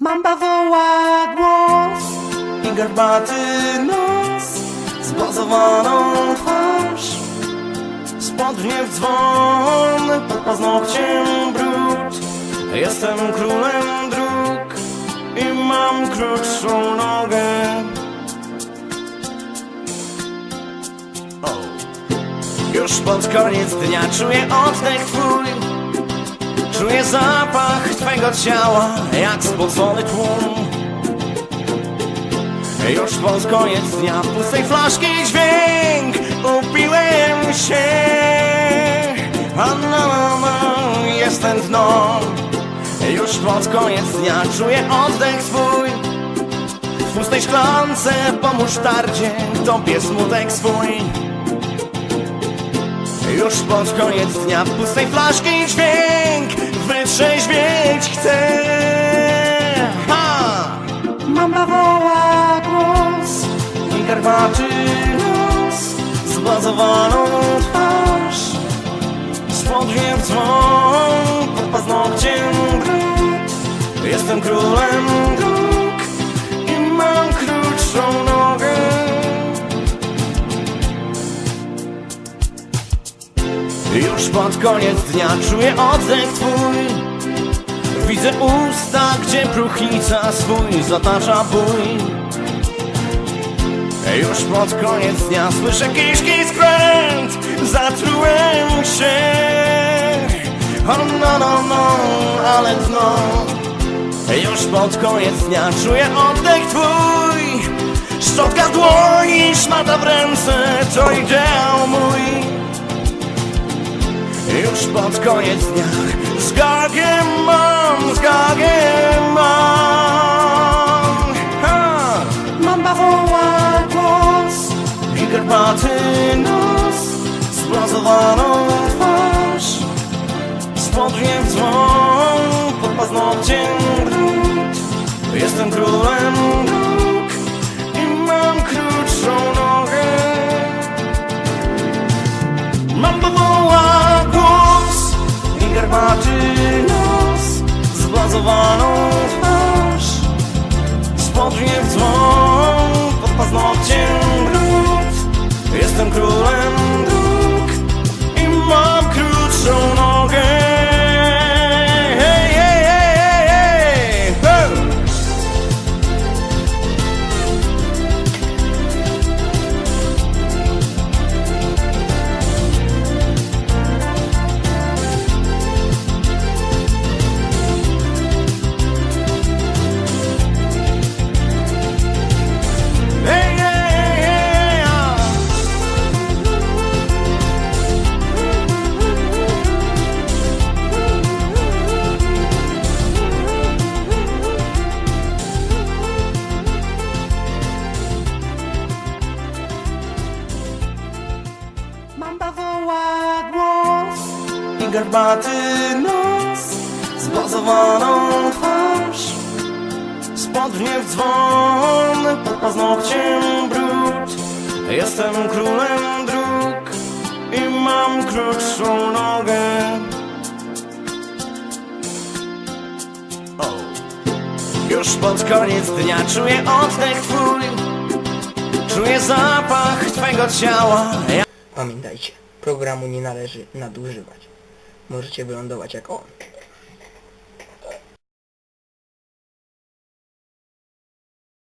Mamba woła głos i garbaty nos Zbazowaną twarz. Spodnie w dzwon, pod paznokciem brud. Jestem królem dróg i mam krótszą nogę. Już pod koniec dnia czuję oddech twój Czuję zapach twego ciała jak spocony tłum. Już pod koniec dnia pustej flaszki dźwięk Upiłem się. A no, no, no, jestem dno. Już pod koniec dnia czuję oddech twój W pustej szklance po musztardzie Tobie smutek swój już pod koniec dnia pustej flaszki dźwięk Wytrzeźwieć chcę. Ha! Mamba woła głos I garbaczy nos Zbazowaną twarz. Spodnie w dzwon Pod paznokciem brud Jestem królem Już pod koniec dnia czuję oddech twój. Widzę usta, gdzie próchnica swój zatacza bój. Już pod koniec dnia słyszę kiszki skręt Zatrułem się. O no, no, no, ale dno. Już pod koniec dnia czuję oddech twój. Szczotka dłoni, szmata w ręce To ideał mój już pod koniec dnia. Zgagę mam, zgagę mam. Ha! Mamba woła głos I garbaty nos Zblazowaną twarz. Spodnie w dzwon Pod paznokciem brud Jestem królem garbaty nos Zblazowaną twarz. Spodnie w dzwon pod paznokciem brud. Jestem królem garbaty nos Zbazowaną twarz. Spodnie w dzwon, pod paznokciem brud. Jestem królem dróg i mam krótszą nogę. Już pod koniec dnia czuję oddech twój. Czuję zapach twego ciała. Pamiętajcie, programu nie należy nadużywać. Możecie wylądować jak on.